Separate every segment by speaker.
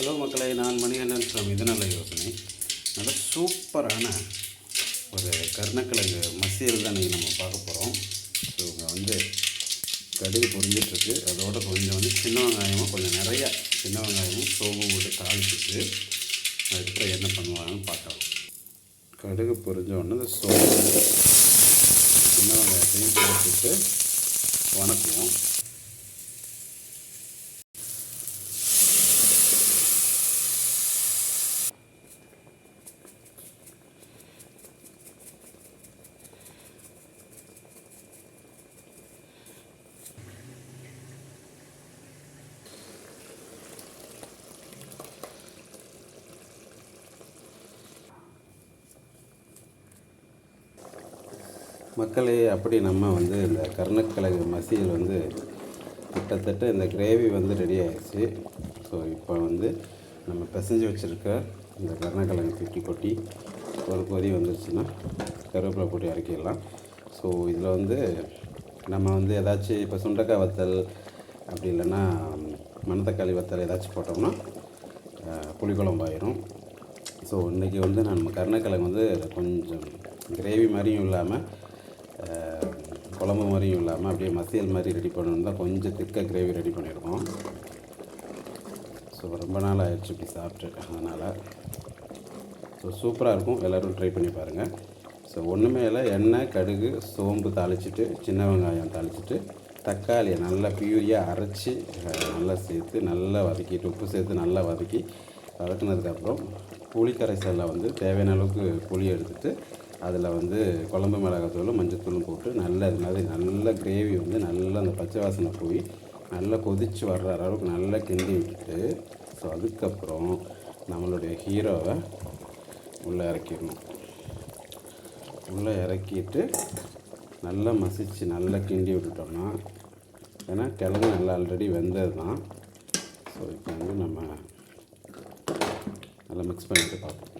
Speaker 1: Hello மக்களை நான் மணிகண்டன் சுவாமி இது நல்ல யோசனை. நல்ல சூப்பரான ஒரு கருணக்கிழங்கு மசியல் தான் இன்றைக்கி நம்ம பார்க்க போகிறோம் ஸோ இங்கே வந்து கடுகு பொரிஞ்சிட்ருக்கு. அதோட கொஞ்சம் வந்து சின்ன வெங்காயமும் கொஞ்சம் நிறையா சின்ன வெங்காயமும் சோம்பு போட்டு தாளிச்சிட்டு அதுக்கப்புறம் என்ன பண்ணுவாங்கன்னு பார்க்கலாம். கடுகு பொரிஞ்ச உடனே இந்த சோம்பு சின்ன வெங்காயத்தையும் போட்டுட்டு வணக்குவோம். மக்களே அப்படி நம்ம வந்து இந்த கருணக்கிழங்கு மசியல் வந்து கிட்டத்தட்ட இந்த கிரேவி வந்து ரெடி ஆகிடுச்சு ஸோ இப்போ வந்து நம்ம பிசைஞ்சு வச்சுருக்க இந்த கருணக்கிழங்கு தூக்கி கொட்டி ஒரு கொதி வந்துருச்சுன்னா கருவேப்பிலை போட்டு இறக்கிடலாம். ஸோ இதில் வந்து நம்ம வந்து ஏதாச்சும் இப்போ சுண்டக்காய் வத்தல் அப்படி இல்லைன்னா மணத்தக்காளி வத்தல் ஏதாச்சும் போட்டோம்னா அஹ், புளிக்குழம்பு ஆயிரும். ஸோ இன்றைக்கி வந்து நம்ம கருணக்கிழங்கு வந்து கொஞ்சம் கிரேவி மாதிரியும் இல்லாமல் குழம்பு மாதிரியும் இல்லாமல் அப்படியே மசியல் மாதிரி ரெடி பண்ணணும் தான் கொஞ்சம் திக்க கிரேவி ரெடி பண்ணியிருக்கோம் ஸோ ரொம்ப நாள் ஆயிடுச்சு இப்படி சாப்பிட்டு. அதனால் ஸோ சூப்பராக இருக்கும். எல்லோரும் ட்ரை பண்ணி பாருங்கள் ஸோ ஒன்றுமே இல்லை. எண்ணெய் கடுகு சோம்பு தாளிச்சிட்டு சின்ன வெங்காயம் தாளிச்சிட்டு தக்காளியை நல்லா பியூரியாக அரைச்சி நல்லா சேர்த்து நல்லா வதக்கிட்டு உப்பு சேர்த்து நல்லா வதக்கி வதக்குனதுக்கப்புறம் புளி கரைசலில் வந்து தேவையான அளவுக்கு புளி எடுத்துட்டு அதில் வந்து குழம்பு மிளகாத்தூளும் மஞ்சத்தூளும் போட்டு நல்ல இது மாதிரி நல்ல கிரேவி வந்து நல்லா அந்த பச்சை வாசனை போய் நல்லா கொதித்து வர்ற அளவுக்கு நல்லா கிண்டி விட்டுட்டு ஸோ அதுக்கப்புறம் நம்மளுடைய ஹீரோவை உள்ளே இறக்கிடணும். உள்ளே இறக்கிட்டு நல்லா மசிச்சு நல்லா கிண்டி விட்டுட்டோம்னா ஏன்னா கிழங்கு நல்லா ஆல்ரெடி வெந்தது தான். ஸோ இப்போ வந்து நம்ம நல்லா மிக்ஸ் பண்ணிட்டு பார்ப்போம்.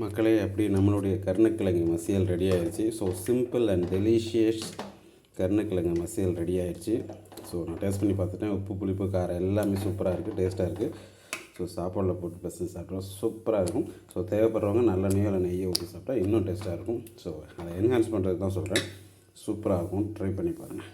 Speaker 1: மக்களே அப்படி நம்மளுடைய கருணக்கிழங்கு மசியல் ரெடி ஆயிடுச்சு ஸோ சிம்பிள் அண்ட் டெலிஷியஸ் கருணக்கிழங்கு மசியல் ரெடி ஆயிடுச்சு ஸோ நான் டேஸ்ட் பண்ணி பார்த்துட்டேன். உப்பு புளிப்பு காரம் எல்லாமே சூப்பராக இருக்குது டேஸ்ட்டாக இருக்குது ஸோ சாப்பாடில் போட்டு பசங்க சாப்பிட்றோம் சூப்பராக இருக்கும். ஸோ தேவைப்படுறவங்க நல்ல நெய்யில் நெய்யை ஊற்றி சாப்பிட்டா இன்னும் டேஸ்ட்டாக இருக்கும். ஸோ அதை என்ஹான்ஸ் பண்ணுறதுக்கு தான் சொல்கிறேன் சூப்பராக இருக்கும். ட்ரை பண்ணி பாருங்கள்